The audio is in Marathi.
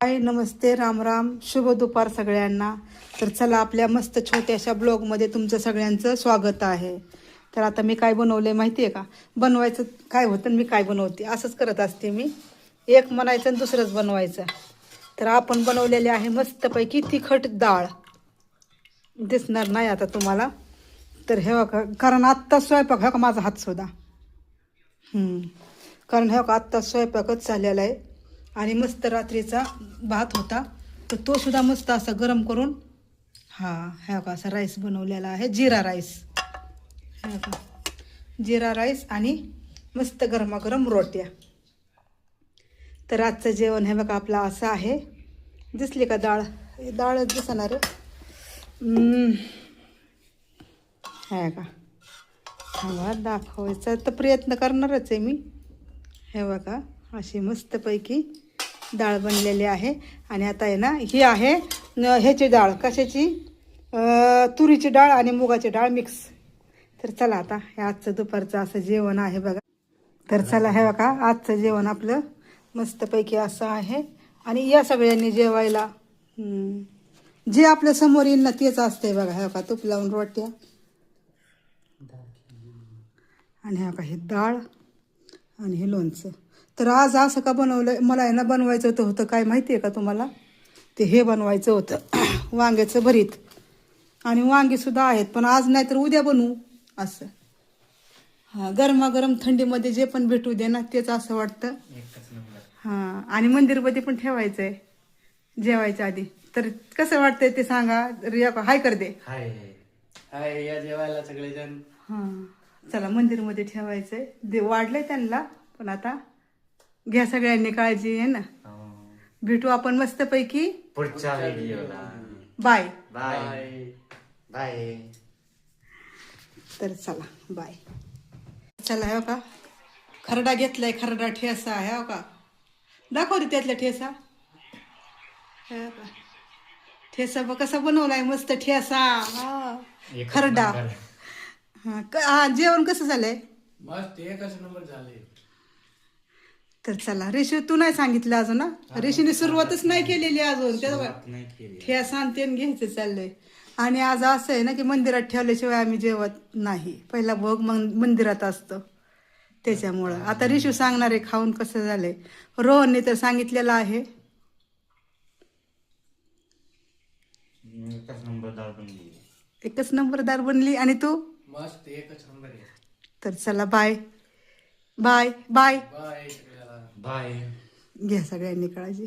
हाय नमस्ते राम राम शुभ दुपार सगळ्यांना. तर चला आपल्या मस्त छोट्याशा ब्लॉगमध्ये तुमचं सगळ्यांचं स्वागत आहे. तर आता मी काय बनवले माहिती आहे का? बनवायचं काय होतं आणि मी काय बनवते? असंच करत असते मी. एक म्हणायचं आणि दुसरंच बनवायचं. तर आपण बनवलेले आहे मस्तपैकी तिखट डाळ. दिसणार नाही आता तुम्हाला. तर हे कारण आत्ता स्वयंपाक हा का माझा हात सुद्धा कारण हे का आत्ता स्वयंपाकच झालेला आहे. आणि मस्त रात्रीचा भात होता. तर तो सुद्धा मस्त असा गरम करून हा ह्या का असा राईस बनवलेला आहे जिरा राईस ह्या का जिरा राईस आणि मस्त गरमागरम रोट्या. तर आजचं जेवण हे बघा आपलं असं आहे. दिसली का डाळ? डाळ डाळच दिसणार आहे. का हा दाखवायचा तर प्रयत्न करणारच आहे मी. हे बघा अशी मस्तपैकी डाळ बनलेली आहे. आणि आता आहे ना ही आहे ह्याची डाळ कशाची? तुरीची डाळ आणि मुगाची डाळ मिक्स. तर चला आता हे आजचं दुपारचं असं जेवण आहे बघा. तर चला हे बघा आजचं जेवण आपलं मस्तपैकी असं आहे. आणि या सगळ्यांनी जेवायला जे आपल्यासमोर येईल ना तेच असतंय बघा. हे बघा तूप लावून रोट्या. आणि हे बघा हे डाळ आणि हे लोणचं. तर आज असं का बनवलं मला आहे ना बनवायचं होतं होतं काय माहिती आहे का तुम्हाला? ते हे बनवायचं होतं वांग्याचं भरीत. आणि वांगीसुद्धा आहेत पण आज नाही तर उद्या बनवू असं. हां गरमागरम थंडीमध्ये जे पण भेटू दे ना तेच असं वाटतं. हां आणि मंदिरमध्ये पण ठेवायचं आहे जेवायच्या आधी. तर कसं वाटतंय ते सांगा रिया हाय कर दे. हाय. हाय या जेवायला सगळेजण. हां चला मंदिरमध्ये ठेवायचंय. दे वाढलंय त्यांना पण आता घ्या सगळ्यांनी काळजी आहे ना? भेटू आपण मस्तपैकी. पुढच्या व्हिडिओला. बाय. बाय. बाय. तर चला बाय. चला हो का खरडा घेतलाय खरडा ठेसा आहे हो का दाखव रे त्यातला ठेसा. हे हो का ठेसा बघ कसा बनवलाय मस्त ठेसा. हा खरडा. हा क- हा जेवण कसं झालंय? मस्त एकच नंबर झाले तर चला रेशी तू नाही सांगितलं अजून ना रेशीने सुरुवातच नाही केलेली अजून त्याला नाही केली ठेस आणते आणि घ्यायचं चाललंय. आणि आज असं आहे ना की मंदिरात ठेवल्याशिवाय आम्ही जेवत नाही. पहिला भोग मग मंदिरात असतो. त्याच्यामुळं. आता रिशू सांगणार आहे खाऊन कसं झालंय. रोहनने तर सांगितलेलं आहे. एकच नंबरदार बनली. आणि तू? मस्त एकच नंबर आहे. तर चला bye. Bye bye. Bye. Bye घ्या सगळ्यांनी काळजी.